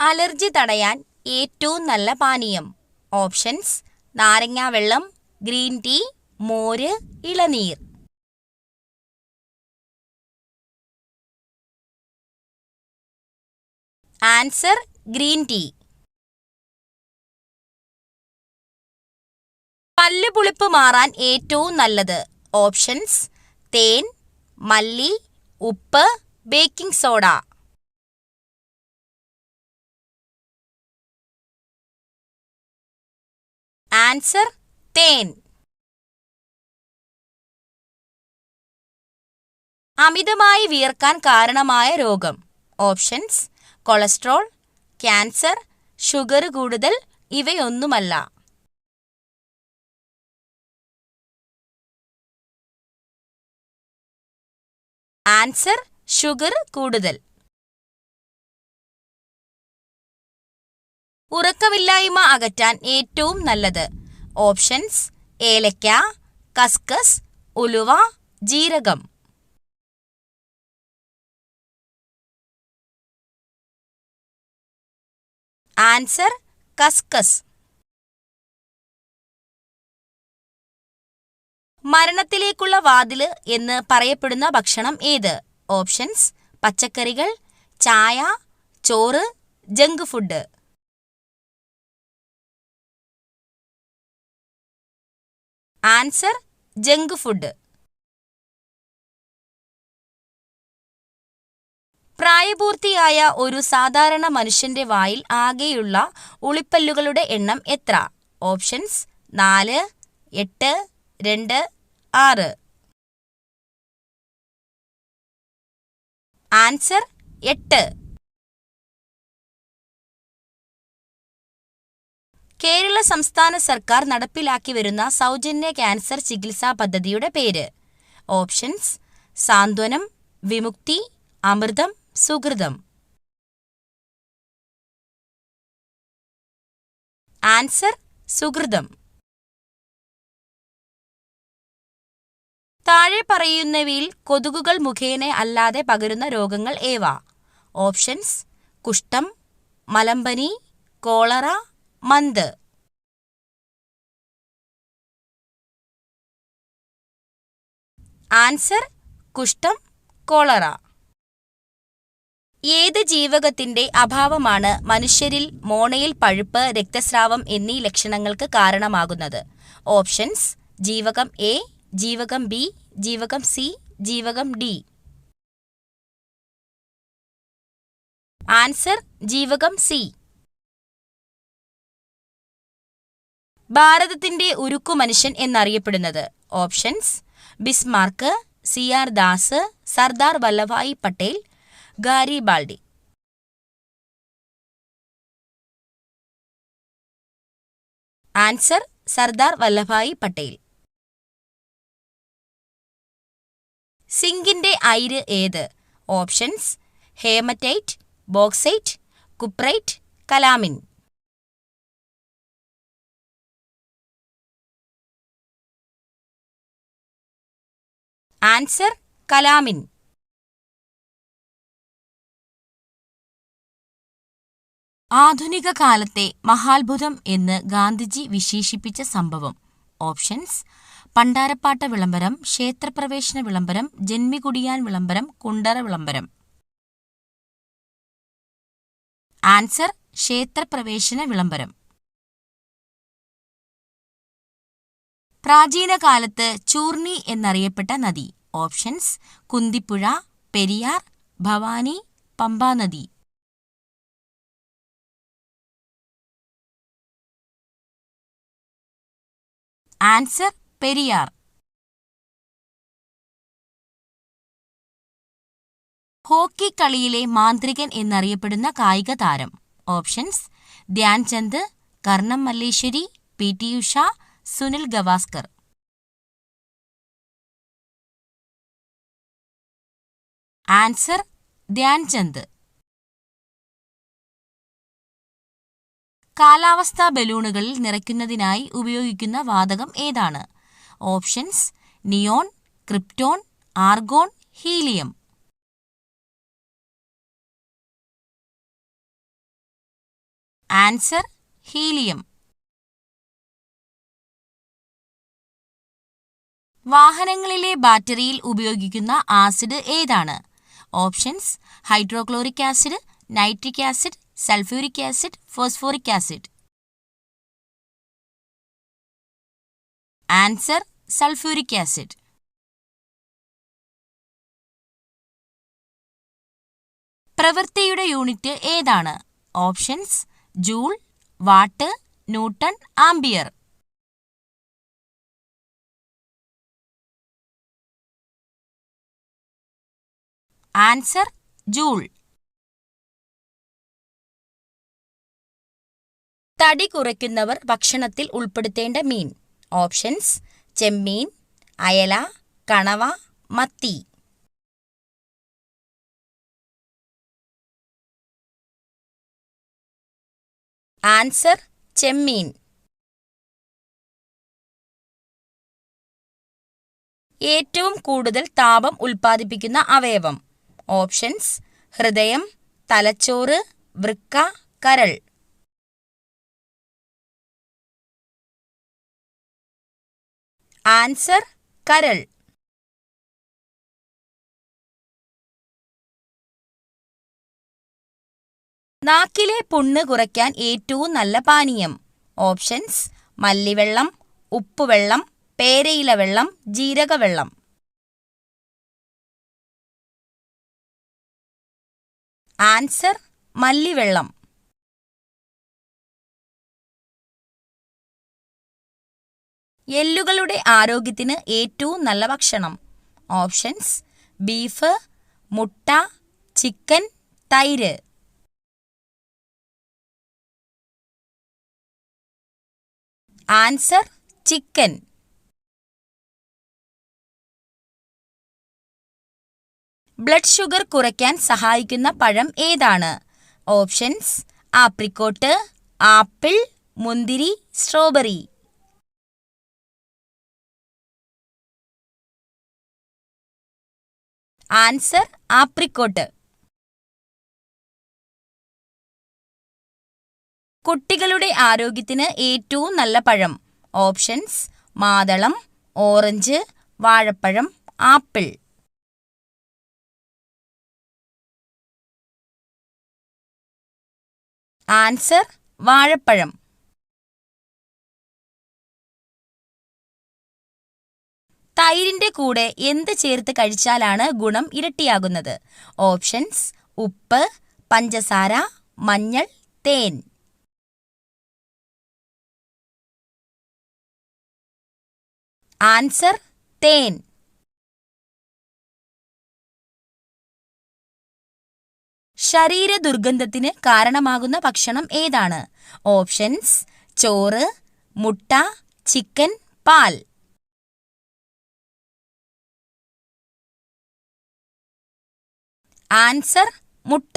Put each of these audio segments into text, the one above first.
Allergy തടയാൻ ഏറ്റവും നല്ല പാനീയം. ഓപ്ഷൻസ് നാരങ്ങാവെള്ളം ഗ്രീൻ ടീ മോര് ഇളനീർ. Answer green tea. പല്ല് പുളിപ്പ് മാറാൻ ഏറ്റവും നല്ലത്. ഓപ്ഷൻസ് തേൻ മല്ലി ഉപ്പ് ബേക്കിംഗ് സോഡ. ആൻസർ തേൻ. അമിതമായി വിയർക്കാൻ കാരണമായ രോഗം. ഓപ്ഷൻസ് കൊളസ്ട്രോൾ ക്യാൻസർ ഷുഗർ കൂടുതൽ ഇവയൊന്നുമല്ല. ആൻസർ ഷുഗർ കൂടുതൽ. ഉറക്കമില്ലായ്മ അകറ്റാൻ ഏറ്റവും നല്ലത്. ഓപ്ഷൻസ് ഏലക്ക കസ്കസ് ഉലുവ ജീരകം. ആൻസർ കസ്കസ്. മരണത്തിലേക്കുള്ള വാതിൽ എന്ന് പറയപ്പെടുന്ന ഭക്ഷണം ഏത്? ഓപ്ഷൻസ് പച്ചക്കറികൾ ചായ ചോറ് junk food. Answer junk food. പ്രായപൂർത്തിയായ ഒരു സാധാരണ മനുഷ്യന്റെ വായിൽ ആകെയുള്ള ഉളിപ്പല്ലുകളുടെ എണ്ണം എത്ര? ഓപ്ഷൻസ് നാല് എട്ട് രണ്ട് ആറ്. ആൻസർ എട്ട്. കേരള സംസ്ഥാന സർക്കാർ നടപ്പിലാക്കി വരുന്ന സൗജന്യ ക്യാൻസർ ചികിത്സാ പദ്ധതിയുടെ പേര്. ഓപ്ഷൻസ് സാന്ത്വനം വിമുക്തി അമൃതം സുഹൃതം ആൻസർ സുഹൃതം താഴെ പറയുന്നവയിൽ കൊതുകുകൾ മുഖേന അല്ലാതെ പകരുന്ന രോഗങ്ങൾ ഏവ? ഓപ്ഷൻസ് കുഷ്ഠം മലമ്പനി കോളറ മന്ത്. ആൻസർ കുഷ്ഠം കോളറ. ഏത് ജീവകത്തിന്റെ അഭാവമാണ് മനുഷ്യരിൽ മോണയിൽ പഴുപ്പ് രക്തസ്രാവം എന്നീ ലക്ഷണങ്ങൾക്ക് കാരണമാകുന്നത്? ഓപ്ഷൻസ് ജീവകം എ ജീവകം ബി ജീവകം സി ജീവകം ഡി. ആൻസർ ജീവകം സി. ഭാരതത്തിന്റെ ഉരുക്കു മനുഷ്യൻ എന്നറിയപ്പെടുന്നത്. Options. Bismarck C R Das Sardar Vallabhbhai Patel Garibaldi. Answer Sardar Vallabhbhai Patel. സിങ്കിന്റെ അയിര് ഏത്? Options. Haematite bauxite cuprite calamine. Answer calamine. ആധുനിക കാലത്തെ മഹാത്ഭുതം എന്ന് ഗാന്ധിജി വിശേഷിപ്പിച്ച സംഭവം. ഓപ്ഷൻസ് പണ്ടാരപ്പാട്ട വിളംബരം ക്ഷേത്രപ്രവേശന വിളംബരം ജന്മികുടിയാൻ വിളംബരം കുണ്ടറ വിളംബരം. ആൻസർ ക്ഷേത്രപ്രവേശന വിളംബരം. പ്രാചീന കാലത്ത് ചൂർണി എന്നറിയപ്പെട്ട നദി. ഓപ്ഷൻസ് കുന്തിപ്പുഴ പെരിയാർ ഭവാനി പമ്പാനദി ആൻസർ പെരിയാർ. ഹോക്കി കളിയിലെ മാന്ത്രികൻ എന്നറിയപ്പെടുന്ന കായിക താരം. Options Dhyan Chand Karnam Malleswari P T Usha Sunil Gavaskar. Answer Dhyan Chand. കാലാവസ്ഥാ ബലൂണുകളിൽ നിറയ്ക്കുന്നതിനായി ഉപയോഗിക്കുന്ന വാതകം ഏതാണ്? Options neon krypton argon helium. Answer helium. വാഹനങ്ങളിലെ ബാറ്ററിയിൽ ഉപയോഗിക്കുന്ന ആസിഡ് ഏതാണ്? Options hydrochloric acid nitric acid sulphuric acid phosphoric acid. Answer sulphuric acid. പ്രവൃത്തിയുടെ യൂണിറ്റ് ഏതാണ്? Options joule watt newton ampere answer joule. തടി കുറയ്ക്കുന്നവർ ഭക്ഷണത്തിൽ ഉൾപ്പെടുത്തേണ്ട മീൻ. ഓപ്ഷൻസ് ചെമ്മീൻ അയല കണവ മത്തി. ആൻസർ ചെമ്മീൻ. ഏറ്റവും കൂടുതൽ താപം ഉൽപ്പാദിപ്പിക്കുന്ന അവയവം. ഓപ്ഷൻസ് ഹൃദയം തലച്ചോറ് വൃക്ക കരൾ. ആൻസർ കരൾ. നാക്കിലെ പുണ്ണ് കുറയ്ക്കാൻ ഏറ്റവും നല്ല പാനീയം. ഓപ്ഷൻസ് മല്ലിവെള്ളം ഉപ്പുവെള്ളം പേരയില വെള്ളം ജീരകവെള്ളം. ആൻസർ മല്ലിവെള്ളം. എല്ലുകളുടെ ആരോഗ്യത്തിന് ഏറ്റവും നല്ല ഭക്ഷണം. ഓപ്ഷൻസ് ബീഫ് മുട്ട ചിക്കൻ തൈര്. Answer chicken. ബ്ലഡ് ഷുഗർ കുറയ്ക്കാൻ സഹായിക്കുന്ന പഴം ഏതാണ്? ഓപ്ഷൻസ് ആപ്രിക്കോട്ട് ആപ്പിൾ മുന്തിരി സ്ട്രോബെറി. Answer apricot. കുട്ടികളുടെ ആരോഗ്യത്തിന് ഏറ്റവും നല്ല പഴം. ഓപ്ഷൻസ് മാതളം ഓറഞ്ച് വാഴപ്പഴം ആപ്പിൾ. ആൻസർ വാഴപ്പഴം. തൈരിന്റെ കൂടെ എന്ത് ചേർത്ത് കഴിച്ചാലാണ് ഗുണം ഇരട്ടിയാകുന്നത്? ഓപ്ഷൻസ് ഉപ്പ് പഞ്ചസാര മഞ്ഞൾ തേൻ. ആൻസർ തേൻ. ശരീര ദുർഗന്ധത്തിന് കാരണമാകുന്ന ഭക്ഷണം ഏതാണ്? ഓപ്ഷൻസ് ചോറ് മുട്ട ചിക്കൻ പാൽ. ആൻസർ മുട്ട.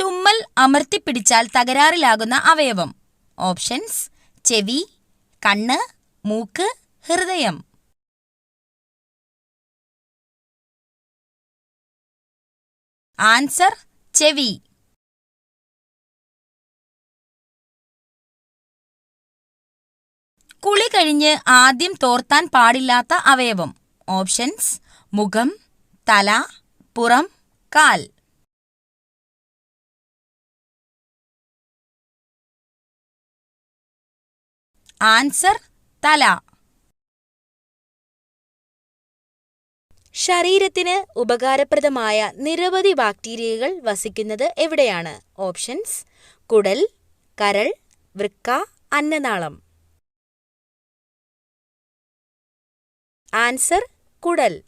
തുമ്മൽ അമർത്തിപ്പിടിച്ചാൽ തകരാറിലാകുന്ന അവയവം. ഓപ്ഷൻസ് ചെവി കണ്ണ് മൂക്ക് ഹൃദയം. ആൻസർ ചെവി. കുളി കഴിഞ്ഞ് ആദ്യം തോർത്താൻ പാടില്ലാത്ത അവയവം. ഓപ്ഷൻസ് മുഖം തല പുറം കാൽ. ആൻസർ തല. ശരീരത്തിന് ഉപകാരപ്രദമായ നിരവധി ബാക്ടീരിയകൾ വസിക്കുന്നത് എവിടെയാണ്? ഓപ്ഷൻസ് കുടൽ കരൾ വൃക്ക അന്നനാളം. ആൻസർ കുടൽ.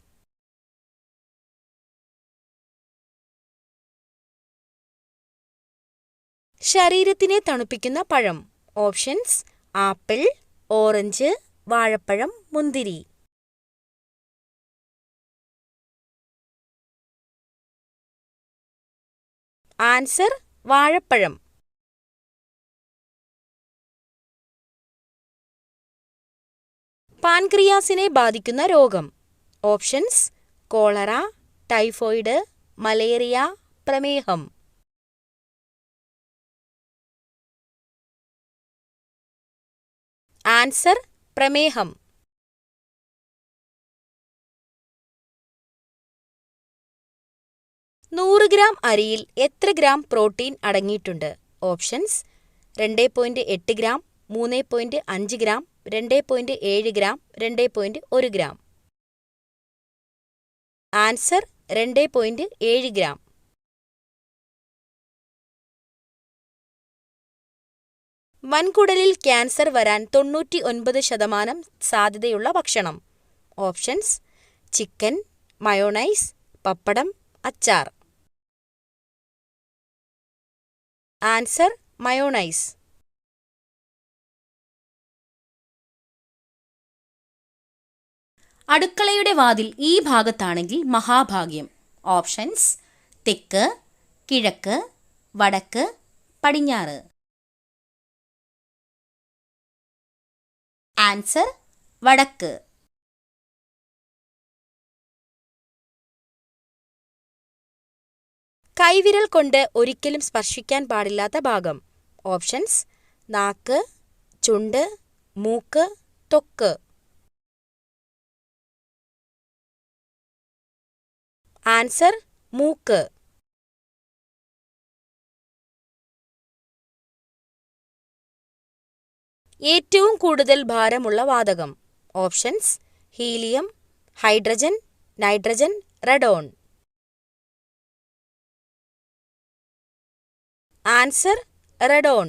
ശരീരത്തിനെ തണുപ്പിക്കുന്ന പഴം. ഓപ്ഷൻസ് ആപ്പിൾ ഓറഞ്ച് വാഴപ്പഴം മുന്തിരി. ആൻസർ വാഴപ്പഴം. പാൻക്രിയാസിനെ ബാധിക്കുന്ന രോഗം. ഓപ്ഷൻസ് കോളറ ടൈഫോയിഡ് മലേറിയ പ്രമേഹം. ആൻസർ പ്രമേഹം. നൂറ് ഗ്രാം അരിയിൽ എത്ര ഗ്രാം പ്രോട്ടീൻ അടങ്ങിയിട്ടുണ്ട്? ഓപ്ഷൻസ് രണ്ട് പോയിന്റ് എട്ട് ഗ്രാം മൂന്ന് പോയിന്റ് അഞ്ച് ഗ്രാം രണ്ട് പോയിന്റ് ഏഴ് ഗ്രാം രണ്ട് പോയിന്റ് ഒരു ഗ്രാം. ആൻസർ രണ്ട് പോയിന്റ് ഏഴ് ഗ്രാം. വൻകുടലിൽ ക്യാൻസർ വരാൻ തൊണ്ണൂറ്റി ഒൻപത് ശതമാനം സാധ്യതയുള്ള ഭക്ഷണം. ഓപ്ഷൻസ് ചിക്കൻ മയോണൈസ് പപ്പടം അച്ചാർ. Answer mayonnaise. അടുക്കളയുടെ വാതിൽ ഈ ഭാഗത്താണെങ്കിൽ മഹാഭാഗ്യം. ഓപ്ഷൻസ് തെക്ക് കിഴക്ക് വടക്ക് പടിഞ്ഞാറ്. ആൻസർ വടക്ക്. കൈവിരൽ കൊണ്ട് ഒരിക്കലും സ്പർശിക്കാൻ പാടില്ലാത്ത ഭാഗം. ഓപ്ഷൻസ് നാക്ക് ചുണ്ട് മൂക്ക് തൊക്ക്. ആൻസർ മൂക്ക്. ഏറ്റവും കൂടുതൽ ഭാരമുള്ള വാതകം. Options helium hydrogen nitrogen radon. Answer radon